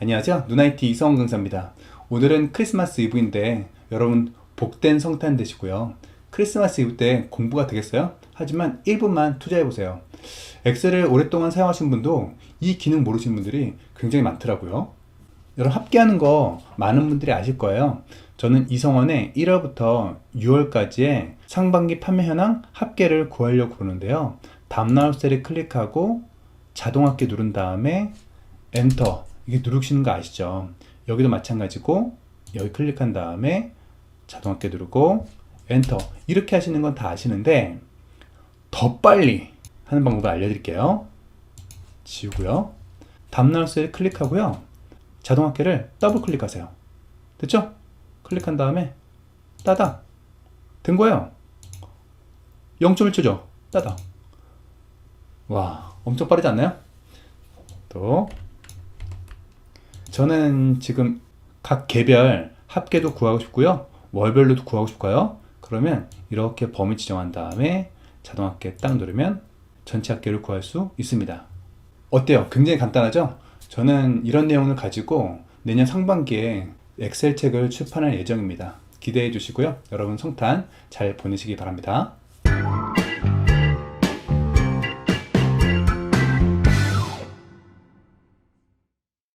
안녕하세요. 누나이티 이성원 강사입니다. 오늘은 크리스마스 이브인데 여러분 복된 성탄 되시고요. 크리스마스 이브 때 공부가 되겠어요? 하지만 1분만 투자해 보세요. 엑셀을 오랫동안 사용하신 분도 이 기능 모르시는 분들이 굉장히 많더라고요. 여러분 합계하는 거 많은 분들이 아실 거예요. 저는 이성원의 1월부터 6월까지의 상반기 판매 현황 합계를 구하려고 그러는데요. 다음날 셀을 클릭하고 자동 합계 누른 다음에 엔터 이게 누르시는 거 아시죠? 여기도 마찬가지고 여기 클릭한 다음에 자동 합계 누르고 엔터 이렇게 하시는 건 다 아시는데 더 빨리 하는 방법을 알려드릴게요. 지우고요. 다음날 셀 클릭하고요. 자동 합계를 더블 클릭하세요. 됐죠? 클릭한 다음에 따다 된 거예요. 0.1초죠? 따다. 와, 엄청 빠르지 않나요? 또 저는 지금 각 개별 합계도 구하고 싶고요. 월별로도 구하고 싶고요. 그러면 이렇게 범위 지정한 다음에 자동 합계 딱 누르면 전체 합계를 구할 수 있습니다. 어때요? 굉장히 간단하죠? 저는 이런 내용을 가지고 내년 상반기에 엑셀 책을 출판할 예정입니다. 기대해 주시고요. 여러분 성탄 잘 보내시기 바랍니다.